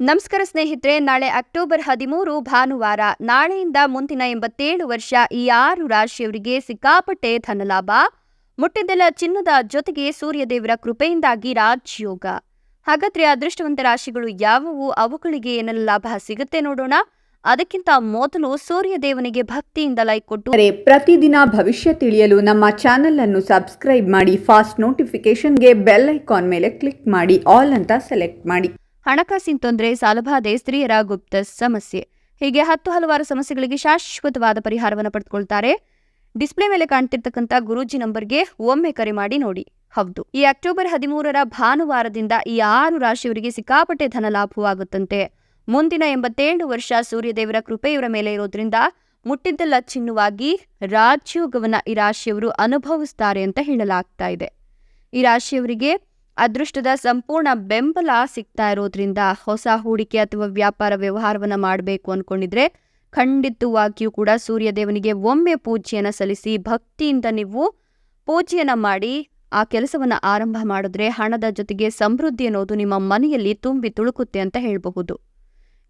ನಮಸ್ಕಾರ ಸ್ನೇಹಿತರೆ, ನಾಳೆ ಅಕ್ಟೋಬರ್ ಹದಿಮೂರು ಭಾನುವಾರ, ನಾಳೆಯಿಂದ ಮುಂದಿನ ಎಂಬತ್ತೇಳು ವರ್ಷ ಈ ಆರು ರಾಶಿಯವರಿಗೆ ಸಿಕ್ಕಾಪಟ್ಟೆ ಧನಲಾಭ. ಮುಟ್ಟಿದ್ದೆಲ್ಲ ಚಿನ್ನದ ಜೊತೆಗೆ ಸೂರ್ಯದೇವರ ಕೃಪೆಯಿಂದಾಗಿ ರಾಜ್ಯೋಗ. ಹಾಗಾದ್ರೆ ಅದೃಷ್ಟವಂತ ರಾಶಿಗಳು ಯಾವುವು? ಅವುಗಳಿಗೆ ಏನೆಲ್ಲ ಲಾಭ ಸಿಗುತ್ತೆ ನೋಡೋಣ. ಅದಕ್ಕಿಂತ ಮೊದಲು ಸೂರ್ಯದೇವನಿಗೆ ಭಕ್ತಿಯಿಂದ ಲೈಕ್ ಕೊಟ್ಟು. ಪ್ರತಿದಿನ ಭವಿಷ್ಯ ತಿಳಿಯಲು ನಮ್ಮ ಚಾನೆಲ್ ಅನ್ನು ಸಬ್ಸ್ಕ್ರೈಬ್ ಮಾಡಿ, ಫಾಸ್ಟ್ ನೋಟಿಫಿಕೇಶನ್ಗೆ ಬೆಲ್ ಐಕಾನ್ ಮೇಲೆ ಕ್ಲಿಕ್ ಮಾಡಿ, ಆಲ್ ಅಂತ ಸೆಲೆಕ್ಟ್ ಮಾಡಿ. ಹಣಕಾಸಿನ ತೊಂದರೆ, ಸಾಲಬಾಧೆ, ಸ್ತ್ರೀಯರ ಗುಪ್ತ ಸಮಸ್ಯೆ. ಹೀಗೆ ಹತ್ತು ಹಲವಾರು ಸಮಸ್ಯೆಗಳಿಗೆ ಶಾಶ್ವತವಾದ ಪರಿಹಾರವನ್ನು ಪಡೆದುಕೊಳ್ತಾರೆ. ಡಿಸ್ಪ್ಲೇ ಮೇಲೆ ಕಾಣ್ತಿರ್ತಕ್ಕಂಥ ಗುರೂಜಿ ನಂಬರ್ಗೆ ಒಮ್ಮೆ ಕರೆ ಮಾಡಿ ನೋಡಿ. ಹೌದು. ಈ ಅಕ್ಟೋಬರ್ ಹದಿಮೂರರ ಭಾನುವಾರದಿಂದ ಈ ಆರು ರಾಶಿಯವರಿಗೆ ಸಿಕ್ಕಾಪಟ್ಟೆ ಧನ ಲಾಭವಾಗುತ್ತಂತೆ. ಮುಂದಿನ ಎಂಬತ್ತೇಳು ವರ್ಷ ಸೂರ್ಯದೇವರ ಕೃಪೆ ಇವರ ಮೇಲೆ ಇರೋದ್ರಿಂದ ಮುಟ್ಟಿದ್ದೆಲ್ಲ ಚಿನ್ನವಾಗಿ ರಾಜಯೋಗವನ್ನ ಈ ರಾಶಿಯವರು ಅನುಭವಿಸ್ತಾರೆ ಅಂತ ಹೇಳಲಾಗ್ತಾ ಇದೆ. ಈ ರಾಶಿಯವರಿಗೆ ಅದೃಷ್ಟದ ಸಂಪೂರ್ಣ ಬೆಂಬಲ ಸಿಗ್ತಾ ಇರೋದ್ರಿಂದ ಹೊಸ ಹೂಡಿಕೆ ಅಥವಾ ವ್ಯಾಪಾರ ವ್ಯವಹಾರವನ್ನ ಮಾಡಬೇಕು ಅನ್ಕೊಂಡಿದ್ರೆ ಖಂಡಿತವಾಗಿಯೂ ಕೂಡ ಸೂರ್ಯದೇವನಿಗೆ ಒಮ್ಮೆ ಪೂಜೆಯನ್ನು ಸಲ್ಲಿಸಿ ಭಕ್ತಿಯಿಂದ ನೀವು ಪೂಜೆಯನ್ನು ಮಾಡಿ ಆ ಕೆಲಸವನ್ನ ಆರಂಭ ಮಾಡಿದ್ರೆ ಹಣದ ಜೊತೆಗೆ ಸಮೃದ್ಧಿ ಅನ್ನೋದು ನಿಮ್ಮ ಮನೆಯಲ್ಲಿ ತುಂಬಿ ತುಳುಕುತ್ತೆ ಅಂತ ಹೇಳಬಹುದು.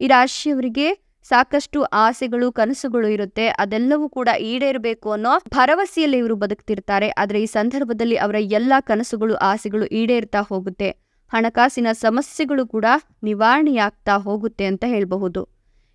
ಈ ರಾಶಿಯವರಿಗೆ ಸಾಕಷ್ಟು ಆಸೆಗಳು, ಕನಸುಗಳು ಇರುತ್ತೆ. ಅದೆಲ್ಲವೂ ಕೂಡ ಈಡೇರಬೇಕು ಅನ್ನೋ ಭರವಸೆಯಲ್ಲಿ ಇವರು ಬದುಕ್ತಿರ್ತಾರೆ. ಆದರೆ ಈ ಸಂದರ್ಭದಲ್ಲಿ ಅವರ ಎಲ್ಲಾ ಕನಸುಗಳು, ಆಸೆಗಳು ಈಡೇರ್ತಾ ಹೋಗುತ್ತೆ. ಹಣಕಾಸಿನ ಸಮಸ್ಯೆಗಳು ಕೂಡ ನಿವಾರಣೆಯಾಗ್ತಾ ಹೋಗುತ್ತೆ ಅಂತ ಹೇಳಬಹುದು.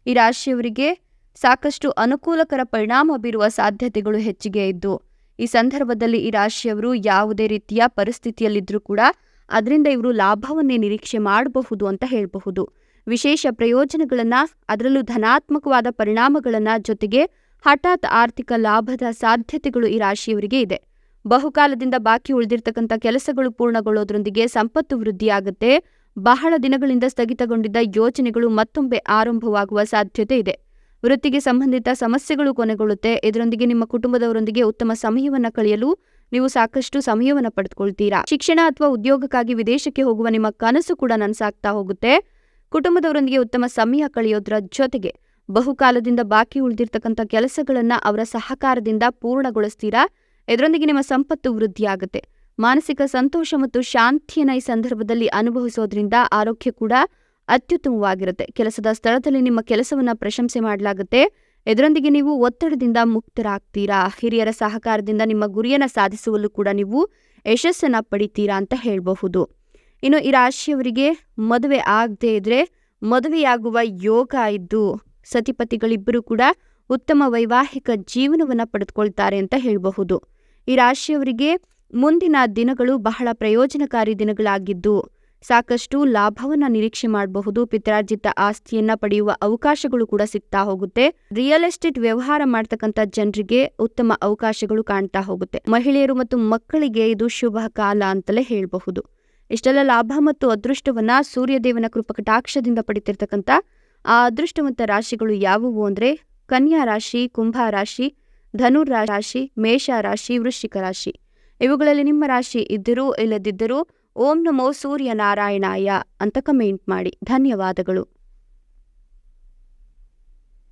ಈ ರಾಶಿಯವರಿಗೆ ಸಾಕಷ್ಟು ಅನುಕೂಲಕರ ಪರಿಣಾಮ ಬೀರುವ ಸಾಧ್ಯತೆಗಳು ಹೆಚ್ಚಿಗೆ ಇದ್ದು, ಈ ಸಂದರ್ಭದಲ್ಲಿ ಈ ರಾಶಿಯವರು ಯಾವುದೇ ರೀತಿಯ ಪರಿಸ್ಥಿತಿಯಲ್ಲಿದ್ದರೂ ಕೂಡ, ಅದರಿಂದ ಇವರು ಲಾಭವನ್ನೇ ನಿರೀಕ್ಷೆ ಮಾಡಬಹುದು ಅಂತ ಹೇಳಬಹುದು. ವಿಶೇಷ ಪ್ರಯೋಜನಗಳನ್ನ, ಅದರಲ್ಲೂ ಧನಾತ್ಮಕವಾದ ಪರಿಣಾಮಗಳನ್ನ ಜೊತೆಗೆ ಹಠಾತ್ ಆರ್ಥಿಕ ಲಾಭದ ಸಾಧ್ಯತೆಗಳು ಈ ರಾಶಿಯವರಿಗೆ ಇದೆ. ಬಹುಕಾಲದಿಂದ ಬಾಕಿ ಉಳಿದಿರ್ತಕ್ಕಂಥ ಕೆಲಸಗಳು ಪೂರ್ಣಗೊಳ್ಳೋದ್ರೊಂದಿಗೆ ಸಂಪತ್ತು ವೃದ್ಧಿಯಾಗುತ್ತೆ. ಬಹಳ ದಿನಗಳಿಂದ ಸ್ಥಗಿತಗೊಂಡಿದ್ದ ಯೋಜನೆಗಳು ಮತ್ತೊಮ್ಮೆ ಆರಂಭವಾಗುವ ಸಾಧ್ಯತೆ ಇದೆ. ವೃತ್ತಿಗೆ ಸಂಬಂಧಿತ ಸಮಸ್ಯೆಗಳು ಕೊನೆಗೊಳ್ಳುತ್ತೆ. ಇದರೊಂದಿಗೆ ನಿಮ್ಮ ಕುಟುಂಬದವರೊಂದಿಗೆ ಉತ್ತಮ ಸಮಯವನ್ನು ಕಳೆಯಲು ನೀವು ಸಾಕಷ್ಟು ಸಮಯವನ್ನು ಪಡೆದುಕೊಳ್ತೀರಾ. ಶಿಕ್ಷಣ ಅಥವಾ ಉದ್ಯೋಗಕ್ಕಾಗಿ ವಿದೇಶಕ್ಕೆ ಹೋಗುವ ನಿಮ್ಮ ಕನಸು ಕೂಡ ನನಸಾಗ್ತಾ ಹೋಗುತ್ತೆ. ಕುಟುಂಬದವರೊಂದಿಗೆ ಉತ್ತಮ ಸಮಯ ಕಳೆಯೋದ್ರ ಜೊತೆಗೆ ಬಹುಕಾಲದಿಂದ ಬಾಕಿ ಉಳಿದಿರ್ತಕ್ಕಂಥ ಕೆಲಸಗಳನ್ನ ಅವರ ಸಹಕಾರದಿಂದ ಪೂರ್ಣಗೊಳಿಸ್ತೀರಾ? ಇದರೊಂದಿಗೆ ನಿಮ್ಮ ಸಂಪತ್ತು ವೃದ್ಧಿಯಾಗುತ್ತೆ ಮಾನಸಿಕ ಸಂತೋಷ ಮತ್ತು ಶಾಂತಿಯನ್ನ ಈ ಸಂದರ್ಭದಲ್ಲಿ ಅನುಭವಿಸೋದ್ರಿಂದ ಆರೋಗ್ಯ ಕೂಡ ಅತ್ಯುತ್ತಮವಾಗಿರುತ್ತೆ. ಕೆಲಸದ ಸ್ಥಳದಲ್ಲಿ ನಿಮ್ಮ ಕೆಲಸವನ್ನ ಪ್ರಶಂಸೆ ಮಾಡಲಾಗುತ್ತೆ. ಇದರೊಂದಿಗೆ ನೀವು ಒತ್ತಡದಿಂದ ಮುಕ್ತರಾಗ್ತೀರಾ? ಹಿರಿಯರ ಸಹಕಾರದಿಂದ ನಿಮ್ಮ ಗುರಿಯನ್ನ ಸಾಧಿಸುವಲ್ಲೂ ಕೂಡ ನೀವು ಯಶಸ್ಸನ್ನ ಪಡಿತೀರಾ ಅಂತ ಹೇಳಬಹುದು. ಇನ್ನು ಈ ರಾಶಿಯವರಿಗೆ ಮದುವೆ ಆಗದೇ ಇದ್ರೆ ಮದುವೆಯಾಗುವ ಯೋಗ ಇದ್ದು ಸತಿಪತಿಗಳಿಬ್ಬರು ಕೂಡ ಉತ್ತಮ ವೈವಾಹಿಕ ಜೀವನವನ್ನು ಪಡೆದುಕೊಳ್ತಾರೆ ಅಂತ ಹೇಳಬಹುದು. ಈ ರಾಶಿಯವರಿಗೆ ಮುಂದಿನ ದಿನಗಳು ಬಹಳ ಪ್ರಯೋಜನಕಾರಿ ದಿನಗಳಾಗಿದ್ದು ಸಾಕಷ್ಟು ಲಾಭವನ್ನು ನಿರೀಕ್ಷೆ ಮಾಡಬಹುದು, ಪಿತ್ರಾರ್ಜಿತ ಆಸ್ತಿಯನ್ನ ಪಡೆಯುವ ಅವಕಾಶಗಳು ಕೂಡ ಸಿಗ್ತಾ ಹೋಗುತ್ತೆ. ರಿಯಲ್ ಎಸ್ಟೇಟ್ ವ್ಯವಹಾರ ಮಾಡ್ತಕ್ಕಂಥ ಜನರಿಗೆ ಉತ್ತಮ ಅವಕಾಶಗಳು ಕಾಣ್ತಾ ಹೋಗುತ್ತೆ. ಮಹಿಳೆಯರು ಮತ್ತು ಮಕ್ಕಳಿಗೆ ಇದು ಶುಭ ಕಾಲ ಅಂತಲೇ ಹೇಳಬಹುದು. ಇಷ್ಟೆಲ್ಲ ಲಾಭ ಮತ್ತು ಅದೃಷ್ಟವನ್ನ ಸೂರ್ಯದೇವನ ಕೃಪಕಟಾಕ್ಷದಿಂದ ಪಡಿತಿರ್ತಕ್ಕಂಥ ಆ ಅದೃಷ್ಟವಂತ ರಾಶಿಗಳು ಯಾವುವು ಅಂದ್ರೆ ಕನ್ಯಾ ರಾಶಿ, ಕುಂಭ ರಾಶಿ ಧನುರ್ ರಾಶಿ, ಮೇಷ ರಾಶಿ, ವೃಶ್ಚಿಕ ರಾಶಿ. ಇವುಗಳಲ್ಲಿ ನಿಮ್ಮ ರಾಶಿ ಇದ್ದರೂ ಇಲ್ಲದಿದ್ದರೂ ಓಂ ನಮೋ ಸೂರ್ಯ ನಾರಾಯಣಾಯ ಅಂತ ಕಮೆಂಟ್ ಮಾಡಿ. ಧನ್ಯವಾದಗಳು.